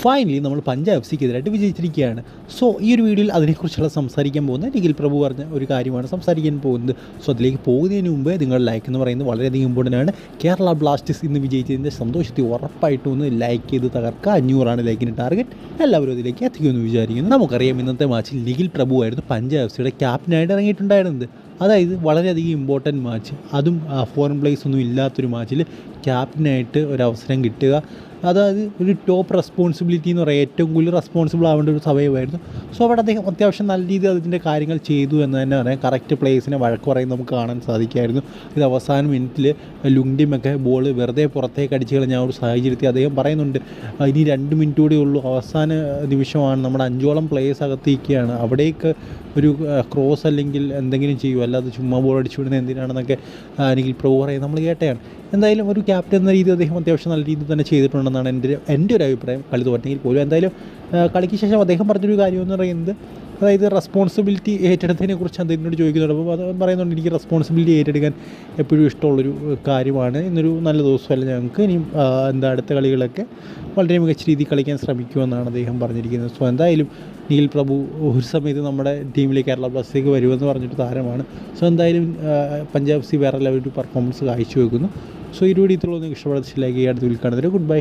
Finally നമ്മൾ Punjab സിക്കെതിരായിട്ട് വിജയിച്ചിരിക്കുകയാണ്. So ഈ ഒരു വീഡിയോയിൽ അതിനെക്കുറിച്ചുള്ള സംസാരിക്കാൻ പോകുന്ന നിഖിൽ പ്രഭു പറഞ്ഞ ഒരു കാര്യമാണ് സംസാരിക്കാൻ പോകുന്നത്. സോ അതിലേക്ക് പോകുന്നതിന് മുമ്പേ നിങ്ങൾ ലൈക്ക് എന്ന് പറയുന്നത് വളരെയധികം ഇമ്പോർട്ടന്റ് ആണ്. കേരള ബ്ലാസ്റ്റേഴ്സ് ഇന്ന് വിജയിച്ചതിന്റെ സന്തോഷത്തിൽ ഉറപ്പായിട്ടും ഒന്ന് ലൈക്ക് ചെയ്ത് തകർക്കുക. അഞ്ഞൂറാണ് ലൈക്കിന് ടാർഗറ്റ് എല്ലാവരും അതിലേക്ക് എത്തിക്കുമെന്ന് വിചാരിക്കുന്നു. നമുക്കറിയാം ഇന്നത്തെ മാച്ചിൽ നിഖിൽ പ്രഭു ആയിരുന്നു പഞ്ചാബ് സിയുടെ ക്യാപ്റ്റനായിട്ട് ഇറങ്ങിയിട്ടുണ്ടായിരുന്നത്. അതായത് വളരെയധികം ഇമ്പോർട്ടന്റ് മാച്ച് അതും ഫോറിൻ പ്ലേസ് ഒന്നും ഇല്ലാത്തൊരു മാച്ചിൽ ക്യാപ്റ്റനായിട്ട് ഒരു അവസരം കിട്ടുക. അതായത് ഒരു ടോപ്പ് റെസ്പോൺസിബിലിറ്റി എന്ന് പറയുക ഏറ്റവും കൂടുതൽ റെസ്പോൺസിബിൾ ആവേണ്ട ഒരു സമയമായിരുന്നു. സോ അവിടെ അദ്ദേഹം അത്യാവശ്യം നല്ല രീതിയിൽ അതിന്റെ കാര്യങ്ങൾ ചെയ്തു എന്ന് തന്നെ പറയാം. കറക്റ്റ് പ്ലേസിനെ വഴക്ക് പറയുന്നത് നമുക്ക് കാണാൻ സാധിക്കുമായിരുന്നു. ഇത് അവസാന മിനിറ്റിൽ ലുങ്ഡിമൊക്കെ ബോൾ വെറുതെ പുറത്തേക്ക് അടിച്ച് കളഞ്ഞ ഒരു സാഹചര്യത്തിൽ അദ്ദേഹം പറയുന്നുണ്ട് ഇനി രണ്ട് മിനിറ്റ് കൂടെ ഉള്ളൂ. അവസാന നിമിഷമാണ് നമ്മുടെ അഞ്ചോളം പ്ലേയേഴ്സ് അകത്തേക്കാണ് അവിടേക്ക് ഒരു ക്രോസ് അല്ലെങ്കിൽ എന്തെങ്കിലും ചെയ്യുമോ അല്ലാതെ ചുമ്മാ ബോൾ അടിച്ചു വിടുന്നത് എന്തിനാണെന്നൊക്കെ എനിക്ക് പ്രോ പറയുന്നത് നമ്മൾ കേട്ടെയാണ് എന്തായാലും ഒരു ക്യാപ്റ്റൻ എന്ന രീതിയിൽ അദ്ദേഹം അത്യാവശ്യം നല്ല രീതിയിൽ തന്നെ ചെയ്തിട്ടുണ്ടെന്നാണ് എന്റെ എന്റെ ഒരു അഭിപ്രായം. കളി തോറ്റെങ്കിൽ പോലും. എന്തായാലും കളിക്ക് ശേഷം അദ്ദേഹം പറഞ്ഞൊരു കാര്യം എന്ന് പറയുന്നത് അതായത് റെസ്പോൺസിബിലിറ്റി ഏറ്റെടുത്തതിനെ കുറിച്ച് അദ്ദേഹത്തിനോട് ചോദിക്കുന്നുണ്ട്. അപ്പോൾ അത് പറയുന്നുണ്ട് എനിക്ക് റെസ്പോൺസിബിലിറ്റി ഏറ്റെടുക്കാൻ എപ്പോഴും ഇഷ്ടമുള്ളൊരു കാര്യമാണ്. ഇന്നൊരു നല്ല ദിവസമല്ല ഞങ്ങൾക്ക്. ഇനി എന്താ അടുത്ത കളികളൊക്കെ വളരെ മികച്ച രീതിയിൽ കളിക്കാൻ ശ്രമിക്കുമെന്നാണ് അദ്ദേഹം പറഞ്ഞിരിക്കുന്നത്. സോ എന്തായാലും നീൽ പ്രഭു ഒരു സമയത്ത് നമ്മുടെ ടീമിലെ കേരള ബ്ലാസ്റ്റേക്ക് വരുമെന്ന് പറഞ്ഞിട്ട് താരമാണ്. സോ എന്തായാലും പഞ്ചാബ് സി വേറെ ലെവലൊരു പെർഫോമൻസ് കാഴ്ചവെക്കുന്നു. സോ ഈ വീഡിയോ ഇത്രയുള്ളൂ നിങ്ങൾക്ക് അടുത്ത ഗുഡ് ബൈ.